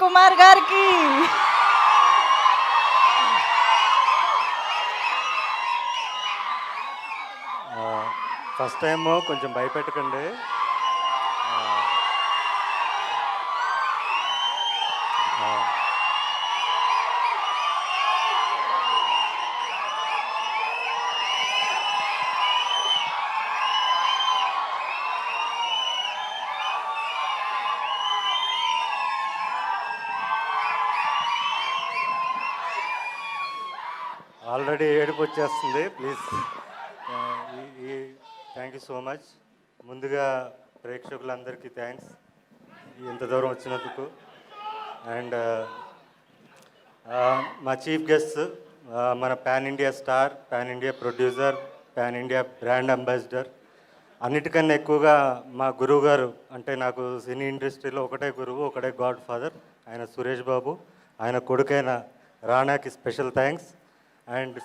కుమార్ గారికి. First time కొంచెం భయపెట్టకండి. Already ఏడుపు వచ్చేస్తుంది. ప్లీజ్. ఈ థ్యాంక్ యూ సో మచ్ ముందుగా ప్రేక్షకులందరికీ థ్యాంక్స్ ఇంత దూరం వచ్చినందుకు. అండ్ మా చీఫ్ గెస్ట్ మన pan India star pan India producer pan India brand ambassador అన్నిటికన్నా ఎక్కువగా మా గురువు గారు అంటే నాకు సినీ ఇండస్ట్రీలో ఒకటే గురువు ఒకటే గాడ్ ఫాదర్ ఆయన సురేష్ బాబు. ఆయన కొడుకైన రాణాకి special thanks and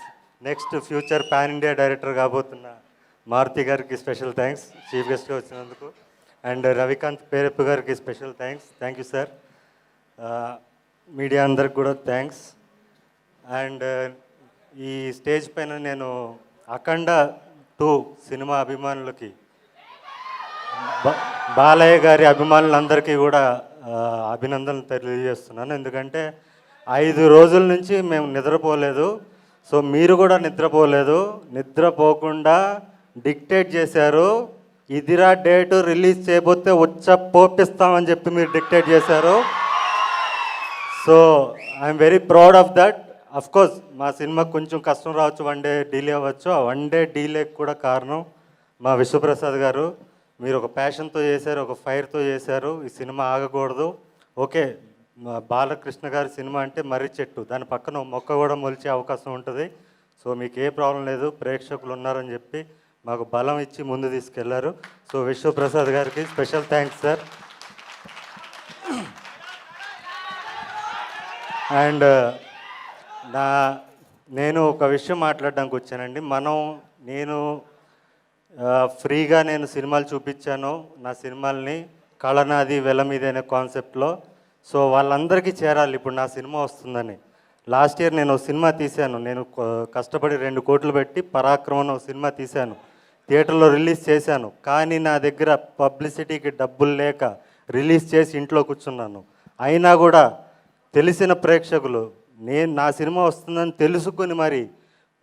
next future pan India director కాబోతున్న మారుతి గారికి స్పెషల్ థ్యాంక్స్ చీఫ్ గెస్ట్గా వచ్చినందుకు. అండ్ రవికాంత్ పేరెప్పు గారికి special thanks. Thank you sir media అందరికి కూడా థ్యాంక్స్. అండ్ ఈ స్టేజ్ పైన నేను అఖండ టూ సినిమా అభిమానులకి బాలయ్య గారి అభిమానులందరికీ కూడా అభినందనలు తెలియజేస్తున్నాను. ఎందుకంటే ఐదు రోజుల నుంచి మేము నిద్రపోలేదు. సో మీరు కూడా నిద్రపోలేదు. నిద్రపోకుండా డిక్టేట్ చేశారు. ఇదిరా డేటు రిలీజ్ చేయబోతే వచ్చ పోపిస్తామని చెప్పి మీరు డిక్టేట్ చేశారు. So I'm very proud of that. Of course మా సినిమా కొంచెం కష్టం రావచ్చు వన్ డే డీలే అవ్వచ్చు. ఆ వన్ డే డీలే కూడా కారణం మా విశ్వప్రసాద్ గారు. మీరు ఒక ప్యాషన్తో చేశారు ఒక ఫైర్తో చేశారు. ఈ సినిమా ఆగకూడదు. ఓకే బాలకృష్ణ గారి సినిమా అంటే మర్రి చెట్టు. దాని పక్కన మొక్క కూడా మొలిచే అవకాశం ఉంటుంది. సో మీకు ఏ ప్రాబ్లం లేదు. ప్రేక్షకులు ఉన్నారని చెప్పి మాకు బలం ఇచ్చి ముందు తీసుకెళ్ళారు. సో విశ్వప్రసాద్ గారికి స్పెషల్ థ్యాంక్స్ సార్. అండ్ నా నేను ఒక విషయం మాట్లాడడానికి వచ్చానండి. మనం నేను ఫ్రీగా నేను సినిమాలు చూపించాను నా సినిమాల్ని కళనాది వెల మీద అనే కాన్సెప్ట్లో. సో వాళ్ళందరికీ చేరాలి. ఇప్పుడు నా సినిమా వస్తుందని. లాస్ట్ ఇయర్ నేను సినిమా తీశాను. నేను కష్టపడి రెండు కోట్లు పెట్టి పరాక్రమం సినిమా తీశాను. థియేటర్లో రిలీజ్ చేశాను. కానీ నా దగ్గర పబ్లిసిటీకి డబ్బులు లేక రిలీజ్ చేసి ఇంట్లో కూర్చున్నాను. అయినా కూడా తెలిసిన ప్రేక్షకులు నేను నా సినిమా వస్తుందని తెలుసుకుని మరి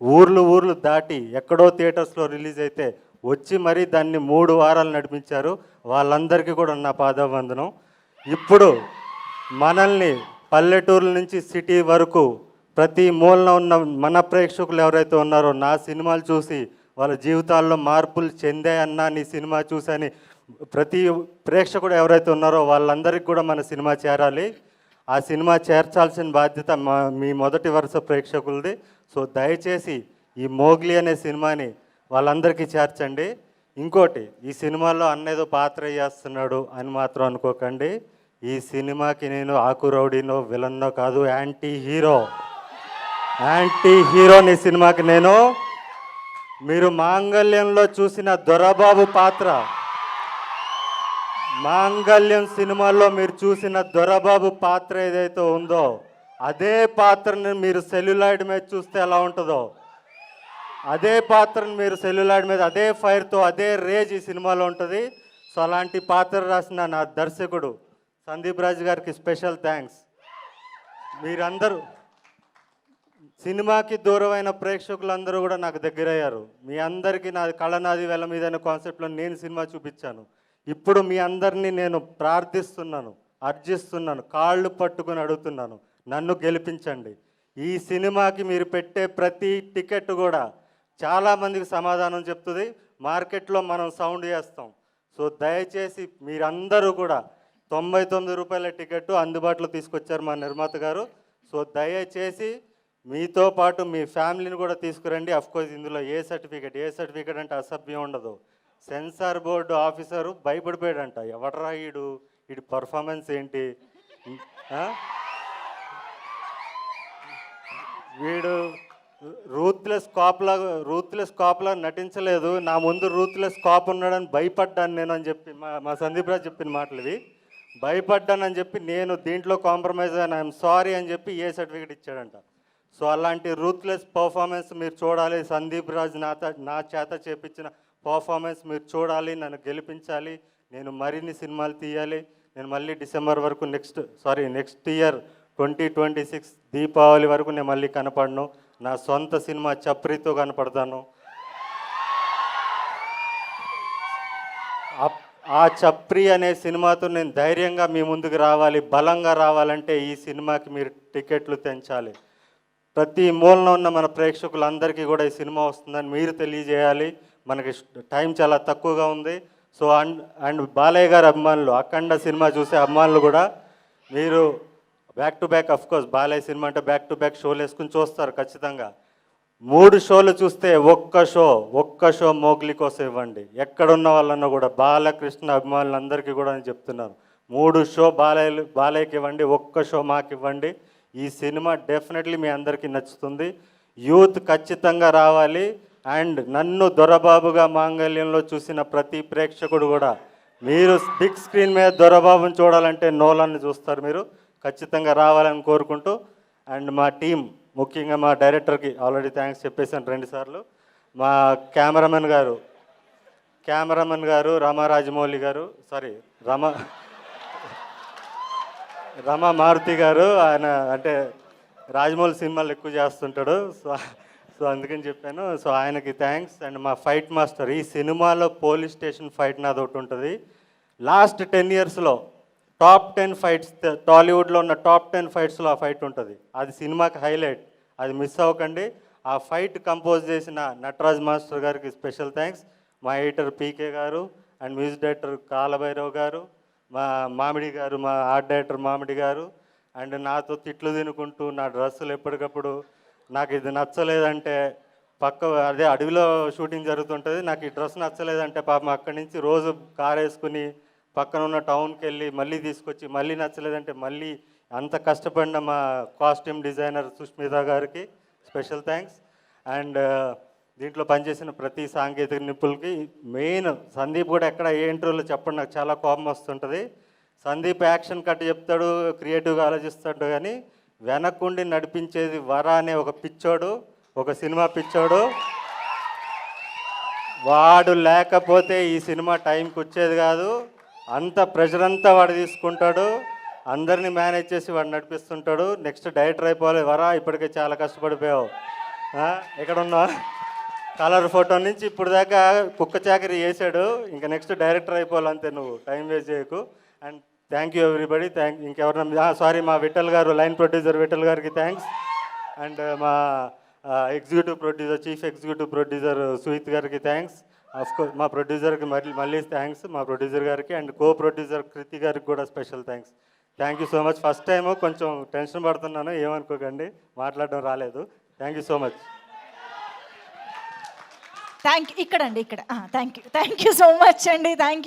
ఊర్లు ఊర్లు దాటి ఎక్కడో థియేటర్స్లో రిలీజ్ అయితే వచ్చి మరీ దాన్ని మూడు వారాలు నడిపించారు. వాళ్ళందరికీ కూడా నా పాదవందనం ఇప్పుడు మనల్ని పల్లెటూరు నుంచి సిటీ వరకు ప్రతి మూలన ఉన్న మన ప్రేక్షకులు ఎవరైతే ఉన్నారో నా సినిమాలు చూసి వాళ్ళ జీవితాల్లో మార్పులు చెందాయన్నా నీ సినిమా చూసని ప్రతి ప్రేక్షకుడు ఎవరైతే ఉన్నారో వాళ్ళందరికీ కూడా మన సినిమా చేరాలి. ఆ సినిమా చేర్చాల్సిన బాధ్యత మా మీ మొదటి వరుస ప్రేక్షకులది. సో దయచేసి ఈ మోగ్లీ అనే సినిమాని వాళ్ళందరికీ చేర్చండి. ఇంకోటి ఈ సినిమాలో అన్నేదో పాత్ర చేస్తున్నాడు అని మాత్రం అనుకోకండి. ఈ సినిమాకి నేను ఆకు రౌడీనో విలన్నో కాదు యాంటీ హీరో యాంటీ హీరోని సినిమాకి నేను. మీరు మాంగళ్యంలో చూసిన దొరబాబు పాత్ర. మాంగళ్యం సినిమాలో మీరు చూసిన దొరబాబు పాత్ర ఏదైతే ఉందో అదే పాత్రని మీరు సెల్యులాయిడ్ మీద చూస్తే ఎలా ఉంటుందో అదే పాత్రను మీరు సెల్యులాయిడ్ మీద అదే ఫైర్తో అదే రేజ్ ఈ సినిమాలో ఉంటుంది. సో అలాంటి పాత్ర రాసిన నా దర్శకుడు సందీప్ రాజు గారికి స్పెషల్ థ్యాంక్స్. మీరందరూ సినిమాకి దూరమైన ప్రేక్షకులందరూ కూడా నాకు దగ్గరయ్యారు. మీ అందరికీ నా కళనాది వేల మీద అనే కాన్సెప్ట్లో నేను సినిమా చూపించాను. ఇప్పుడు మీ అందరినీ నేను ప్రార్థిస్తున్నాను అర్జిస్తున్నాను కాళ్ళు పట్టుకుని అడుగుతున్నాను నన్ను గెలిపించండి. ఈ సినిమాకి మీరు పెట్టే ప్రతి టికెట్ కూడా చాలామందికి సమాధానం చెప్తుంది. మార్కెట్లో మనం సౌండ్ చేస్తాం. సో దయచేసి మీరందరూ కూడా తొంభై తొమ్మిది రూపాయల టికెట్ అందుబాటులో తీసుకొచ్చారు మా నిర్మాత గారు. సో దయచేసి మీతో పాటు మీ ఫ్యామిలీని కూడా తీసుకురండి. కోర్స్ ఇందులో ఏ సర్టిఫికేట్ ఏ సర్టిఫికేట్ అంటే అసభ్యం ఉండదు. సెన్సార్ బోర్డు ఆఫీసరు భయపడిపోయాడంట. ఎవడరా ఈడు? ఈడు పర్ఫార్మెన్స్ ఏంటి? వీడు రూత్లెస్ కాప్లా రూత్లెస్ కాప్లా నటించలేదు. నా ముందు రూత్లెస్ కాప్ ఉన్నాడని భయపడ్డాను నేను అని చెప్పి మా మా సందీప్ రాజు చెప్పిన మాటలు ఇవి. భయపడ్డానని చెప్పి నేను దీంట్లో కాంప్రమైజ్ అయినా ఐఎమ్ సారీ అని చెప్పి ఏ సర్టిఫికేట్ ఇచ్చాడంట. సో అలాంటి రూత్లెస్ పర్ఫార్మెన్స్ మీరు చూడాలి. సందీప్ రాజ్ నాత నా చేత చేపించిన పర్ఫార్మెన్స్ మీరు చూడాలి నన్ను గెలిపించాలి నేను మరిన్ని సినిమాలు తీయాలి. నేను మళ్ళీ డిసెంబర్ వరకు next sorry next year twenty twenty six Deepavali వరకు నేను మళ్ళీ కనపడను. నా సొంత సినిమా చప్రితో కనపడతాను. ఆ చప్రి అనే సినిమాతో నేను ధైర్యంగా మీ ముందుకు రావాలి బలంగా రావాలంటే ఈ సినిమాకి మీరు టికెట్లు తెంచాలి. ప్రతి మూలన ఉన్న మన ప్రేక్షకులందరికీ కూడా ఈ సినిమా వస్తుందని మీరు తెలియజేయాలి. మనకి టైం చాలా తక్కువగా ఉంది. సో అండ్ అండ్ బాలయ్య గారి అభిమానులు అఖండ సినిమా చూసే అభిమానులు కూడా మీరు back to back of course Balayya cinema అంటే బ్యాక్ టు బ్యాక్ షోలు వేసుకుని చూస్తారు ఖచ్చితంగా. మూడు షోలు చూస్తే ఒక్క షో ఒక్క షో మోగ్లీ కోసం ఇవ్వండి. ఎక్కడున్న వాళ్ళన్నా కూడా బాలకృష్ణ అభిమానులందరికీ కూడా నేను చెప్తున్నాను. మూడు షో బాలయ్య బాలయ్యకి ఇవ్వండి ఒక్క షో మాకు ఇవ్వండి. ఈ సినిమా డెఫినెట్లీ మీ అందరికీ నచ్చుతుంది. యూత్ ఖచ్చితంగా రావాలి. అండ్ నన్ను దొరబాబుగా మాంగళ్యంలో చూసిన ప్రతి ప్రేక్షకుడు కూడా మీరు బిగ్ స్క్రీన్ మీద దొరబాబుని చూడాలంటే నోలాన్ని చూస్తారు మీరు. ఖచ్చితంగా రావాలని కోరుకుంటూ అండ్ మా టీం ముఖ్యంగా మా డైరెక్టర్కి ఆల్రెడీ థ్యాంక్స్ చెప్పేసాను రెండుసార్లు మా కెమెరామెన్ గారు కెమెరామెన్ గారు రమా రాజమౌళి గారు సారీ రమ రమ మారుతి గారు ఆయన అంటే రాజమౌళి సినిమాలు ఎక్కువ చేస్తుంటాడు. సో సో అందుకని చెప్పాను. సో ఆయనకి థ్యాంక్స్ అండ్ మా ఫైట్ మాస్టర్ ఈ సినిమాలో పోలీస్ స్టేషన్ ఫైట్ నాది ఒకటి ఉంటుంది లాస్ట్ టెన్ ఇయర్స్లో టాప్ టెన్ ఫైట్స్ టాలీవుడ్లో ఉన్న టాప్ టెన్ ఫైట్స్లో ఆ ఫైట్ ఉంటుంది. అది సినిమాకి హైలైట్. అది మిస్ అవ్వకండి. ఆ ఫైట్ కంపోజ్ చేసిన నటరాజ్ మాస్టర్ గారికి స్పెషల్ థ్యాంక్స్. మా ఎడిటర్ పీకే గారు అండ్ మ్యూజిక్ డైరెక్టర్ కాలభైరవ్ గారు మా మామిడి గారు మా ఆర్ట్ డైరెక్టర్ మామిడి గారు అండ్ నాతో తిట్లు తినుకుంటూ నా డ్రెస్సులు ఎప్పటికప్పుడు నాకు ఇది నచ్చలేదంటే పక్క అదే అడవిలో షూటింగ్ జరుగుతుంటుంది. నాకు ఈ డ్రెస్ నచ్చలేదంటే పాపం అక్కడి నుంచి రోజు కారు వేసుకుని పక్కన ఉన్న టౌన్కి వెళ్ళి మళ్ళీ తీసుకొచ్చి మళ్ళీ నచ్చలేదంటే మళ్ళీ అంత కష్టపడిన మా కాస్ట్యూమ్ డిజైనర్ సుష్మిత గారికి స్పెషల్ థ్యాంక్స్. అండ్ దీంట్లో పనిచేసిన ప్రతి సాంకేతిక నిపుణులకి మెయిన్ సందీప్ కూడా ఎక్కడ ఏ ఇంటర్వ్యూలో చెప్పండి నాకు చాలా కోపం వస్తుంటుంది. సందీప్ యాక్షన్ కట్ చెప్తాడు క్రియేటివ్గా ఆలోచిస్తాడు కానీ వెనక్కుండి నడిపించేది వర అనే ఒక పిచ్చోడు ఒక సినిమా పిచ్చోడు. వాడు లేకపోతే ఈ సినిమా టైంకి వచ్చేది కాదు. అంత ప్రెషర్ అంతా వాడు తీసుకుంటాడు అందరినీ మేనేజ్ చేసి వాడు నడిపిస్తుంటాడు. నెక్స్ట్ డైరెక్టర్ అయిపోవాలి వరా ఇప్పటికే చాలా కష్టపడిపోయావు. ఇక్కడ ఎక్కడున్నా కలర్ ఫోటో నుంచి ఇప్పుడు దాకా కుక్క చాకరీ చేశాడు. ఇంకా నెక్స్ట్ డైరెక్టర్ అయిపోవాలంతే నువ్వు టైం వేస్ట్ చేయకు. And thank you everybody thank ఇంకెవరన్నా సారీ మా విఠల్ గారు లైన్ ప్రొడ్యూసర్ విఠల్ గారికి థ్యాంక్స్ అండ్ మా executive producer chief executive producer Suhith గారికి థ్యాంక్స్ కోర్స్ మా ప్రొడ్యూసర్కి మళ్ళీ మళ్ళీ థ్యాంక్స్ మా ప్రొడ్యూసర్ గారికి అండ్ కో ప్రొడ్యూసర్ కృతి గారికి కూడా special thanks thank you so much first time కొంచెం టెన్షన్ పడుతున్నాను ఏమనుకోకండి మాట్లాడడం రాలేదు. Thank you so much thank ఇక్కడ. అండి ఇక్కడ thank you thank you so much అండి థ్యాంక్